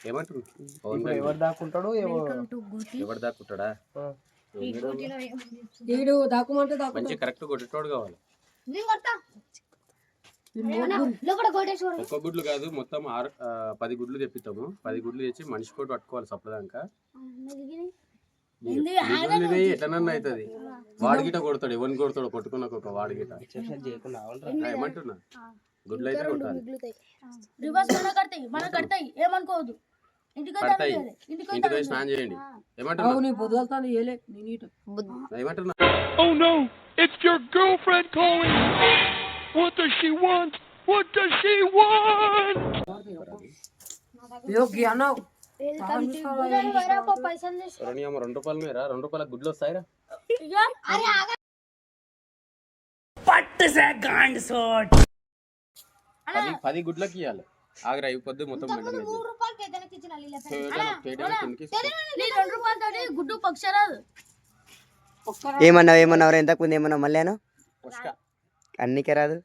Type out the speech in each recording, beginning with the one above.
ఏమంటారు ఇప్పుడు ఎవరు దాక్కుంటాడు ఎవరు ఎవరు దాక్కుంటాడా? ఆ. వీడు దాక్కుమంటే దాక్కు మంచి కరెక్ట్ కొట్టేటోడు కావాలి. ఒక్క గుడ్లు కాదు మొత్తం ఆరు పది గుడ్లు తెప్పిస్తాము. పది గుడ్లు తెచ్చి మనిషి కోటి పట్టుకోవాలి సప్పదాక ఎట్లనన్నా అవుతుంది వాడి గిట కొడతాడు ఎవరిని కొడతాడు కొట్టుకున్న ఒక వాడి గిట ఎక్సర్సైజ్ చేయకుండా ఆగండి రా. ఆ, ఏమంటున్నా? గుడ్లు అయితే కొట్టాలి. రివర్స్ మన కడతాయి మన కడతాయి ఏమనుకోవద్దు. ఇంటికి స్నానం చేయండి. ఏమంటున్నా? అవు నీ పొద్దుగలుతాను ఏలే నీ నీట ఏమంటున్నా? Oh no! It's your girlfriend calling! What does she want? What does she want? యోగి అన్నావు పైసలు తీసు. రెండు రూపాయలు మీరా రెండు రూపాయల గుడ్లు వస్తాయిరా? అరే ఆగ. పది పది గుడ్లకి ఇవ్వాలి ఆగరా ఇవి పొద్దు మొత్తం గుడ్డు పక్షరాదు ఏమన్నావు ఏమన్నావు? ఇంతకు ముందు ఏమన్నావు? మళ్ళీ అన్నికే రాదు.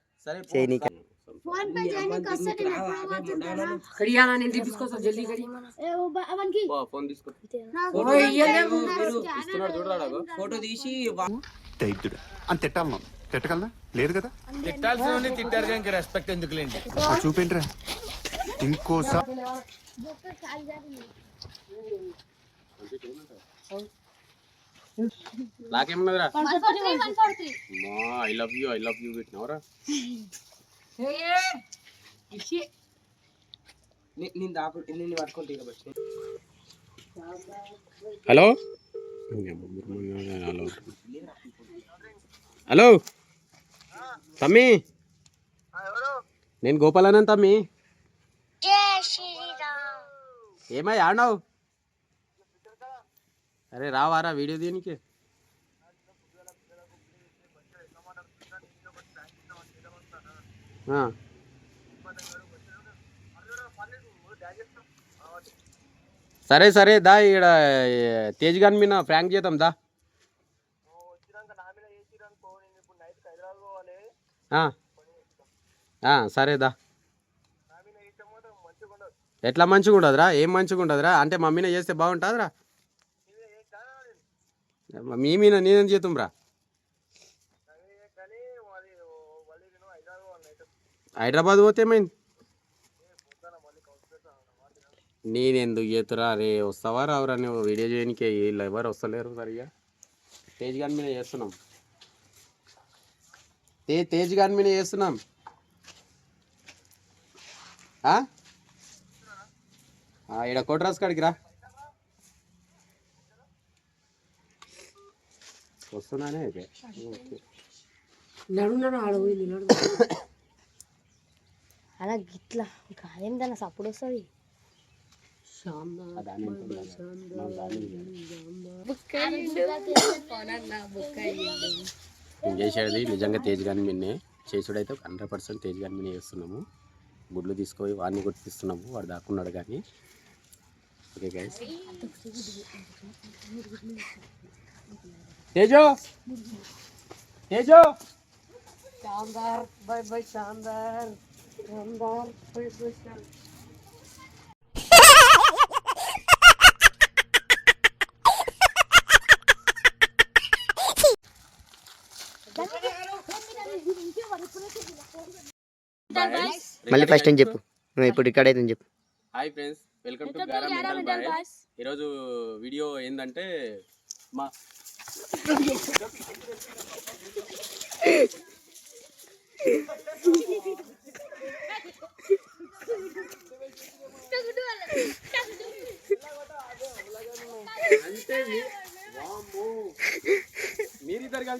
ఓ ఇస్తున్నాడు చూడరాడు ఫోటో తీసి అని తిట్టాలను తిట్టగలనా లేదు కదా తిట్టాల్సిన తిట్టారు కానీ రెస్పెక్ట్ ఎందుకులేండి ఆ చూపేంట్రా ఇంకోసారి బొక్క కాలు జారింది. నాకేమన్నదిరా 143, 143. అమ్మా I love you I love you పెట్టినవరా నేను హలో? హలో? తమ్మి? నేను గోపాలనంద తమ్మి. ఏమై ఆడవు అరే రావారా వీడియో దీనికి? సరే సరే దా ఇక్కడ తేజ్ గాని మీద ఫ్రాంక్ చేద్దాం దా. సరే దా. ఎట్లా మంచిగా ఉండదురా ఏం మంచిగా ఉండదురా అంటే మమ్మీనే చేస్తే బాగుంటుందిరా? మీ మీద నేనేం చేతుండ్రా హైదరాబాద్ పోతే ఏమైంది? నేను ఎందుకు చేతురా? రే వస్తావా రావురా? నువ్వు వీడియో చేయడానికి వీళ్ళు ఎవరు వస్తలేరు సరిగా? తేజ్ గాని మీద చేస్తున్నాం. తే తేజ్ గాని మీద చేస్తున్నాం. ఈడ కోటరాస్ కాడికి రా. వస్తున్నానే అయితే. అలా గిట్లా కాదేం దాని సప్పుడు వస్తుంది? నేను చేసేది నిజంగా తేజ్ గాని మిన్నే చేసుడైతే హండ్రెడ్ పర్సెంట్ తేజ్ గాని మిన్నే చేస్తున్నాము. గుడ్లు తీసుకొని వాడిని కొట్టిస్తున్నాము వాడు దాక్కున్నాడు కానీ. ఓకే గైస్ తేజో! తేజో! శాందార్ బై మళ్ళీ ఫస్ట్ అని చెప్పు. నువ్వు ఇప్పుడు ఇక్కడైతే చెప్పు. హాయ్ ఫ్రెండ్స్ వెల్కమ్ టు గారా మెంటల్ బాయ్ ఈరోజు వీడియో ఏంటంటే మా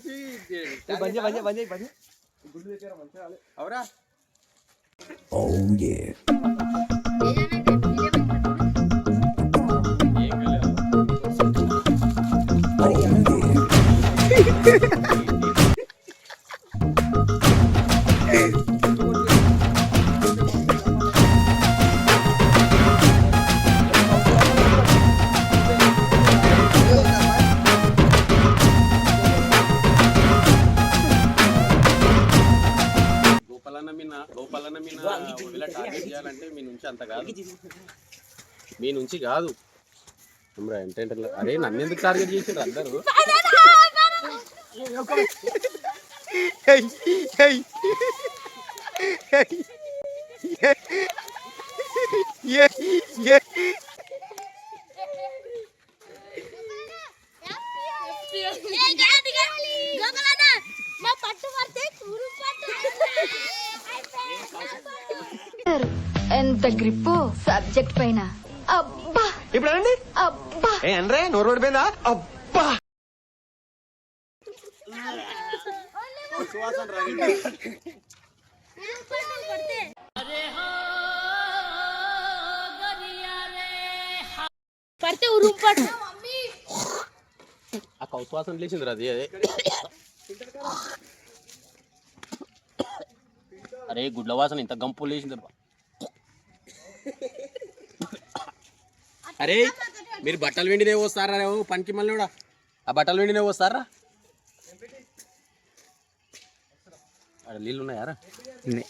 మీరిద్దరు కలిసి బంద్ చేయి, బంద్ చేయి, బంద్ చేయి, బంద్ గోపాలన్న మీద ఇట్లా టార్గెట్ చేయాలంటే మీ నుంచి అంత కాదు. మీ నుంచి కాదు. అరే నన్ను ఎందుకు టార్గెట్ చేసిండ్రు అందరూ? ఏయ్, ఏయ్. ఏయ్. ఏ- ఏ- మా పట్టు పడితే కూరు పట్టు ఎంత గ్రిప్పు సబ్జెక్ట్ పైన. అబ్బా! ఇప్పుడు అనండి అబ్బా! ఏ అనరే నోరు పడిపోయిందా అబ్బా! పడితే ఉరుము ఆ కౌశ్వాసం లేచింది అది అదే. అరే గుడ్ల వాసన ఇంత గంపు లేచింది అరే మీరు బట్టలు వెండినే వస్తారా రే ఓ పనికి మళ్ళీ కూడా. ఆ బట్టలు వెండినే వస్తారా అక్కడ నీళ్ళు ఉన్నాయారా ఉన్నాయి.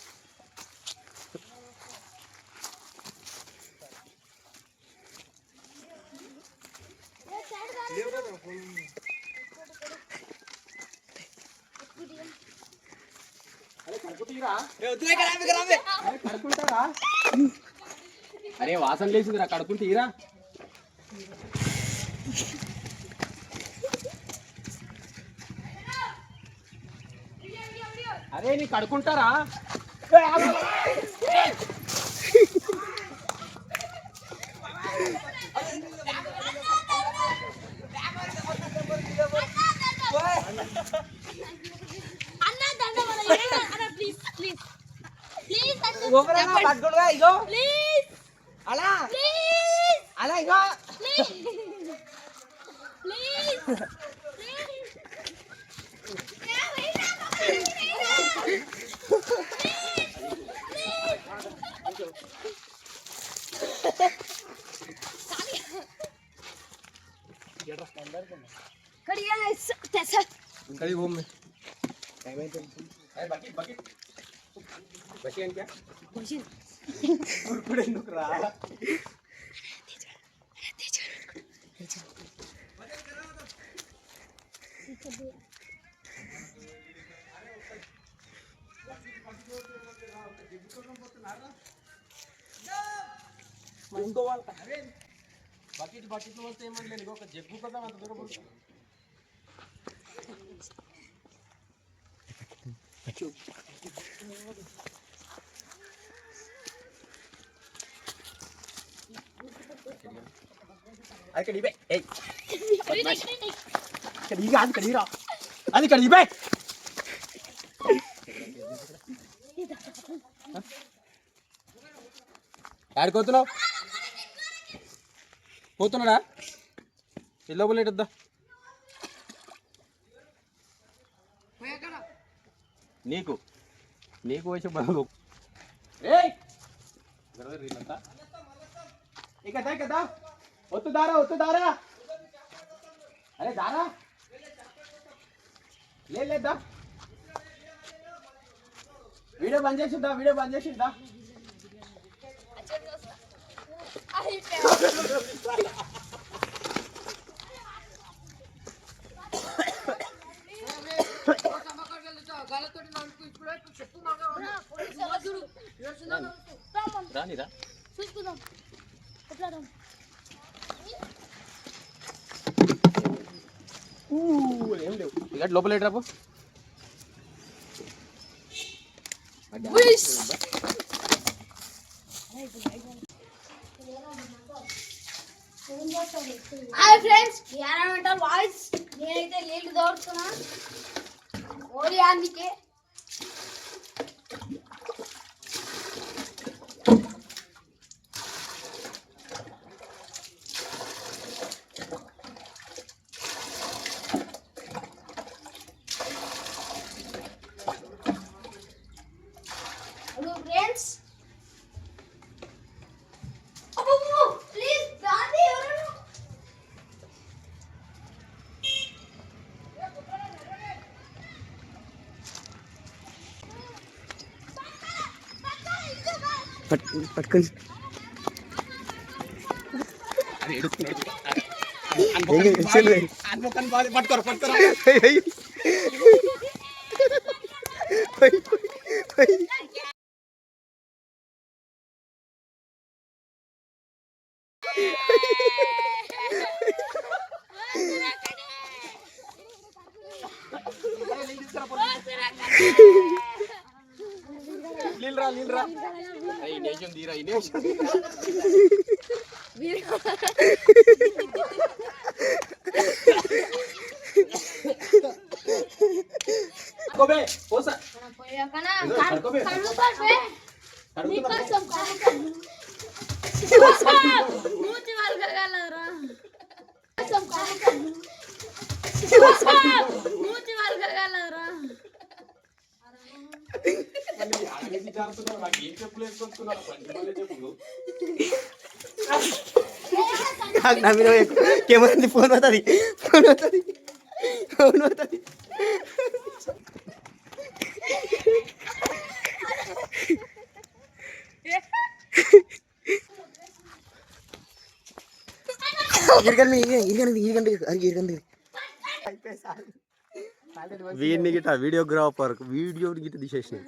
అరే వాసన లేచింది రా కడుపుని తీరా అరే నీ అన్న ప్లీజ్ ప్లీజ్. ప్లీజ్ ఇగో ప్లీజ్ అలా ప్లీజ్ అలా ఇగో ప్లీజ్ ప్లీజ్ ఇంకా భూమి బకెట్ బకెట్ బకెట్ ఇంకా ఇప్పుడు ఎందుకు రా బకెట్ బకెట్ వస్తే ఏమని లేదు ఒక జగ్గు కదా అంత దూరం అది ఇక్కడ ఈ కాదు ఇక్కడ ఈరా అది ఇవే. యాడికి పోతున్నావు? పోతున్నాడా? ఇల్లు పోలేటద్దా నీకు. నీకు వచ్చి బాగు ఏయ్! బ్రదర్ వీళ్ళంతా. ఇక దా, ఇక దా. ఒత్తు దారా ఒత్తు దారా. అరే దారా. లే లేదా వీడియో బంద్ చేసిందా వీడియో బంద్ చేసిందా రానిరా. చూసుకుందాం ఎట్లా రా? ఏం లేవు ఇక లోపల హాయ్ ఫ్రెండ్స్ మెంటల్ వాయిస్ నేనైతే నీళ్ళు దోడుతున్నా ఓడి అందుకే पट पटकन। चल पट करो पट करो Thank you. Lindra. Ini aja Dira, ini aja. Kobe, be. నాకు నా మీద ఏమవుతుంది ఫోన్ అవుతుంది ఫోన్ అవుతుంది ఫోన్ అవుతుంది ఇరగండి ఇరగండి ఇరగండి ఇరగండి వీడిని గిట్ట వీడియోగ్రాఫర్ వీడియో గిట్ట తీసేసినాయి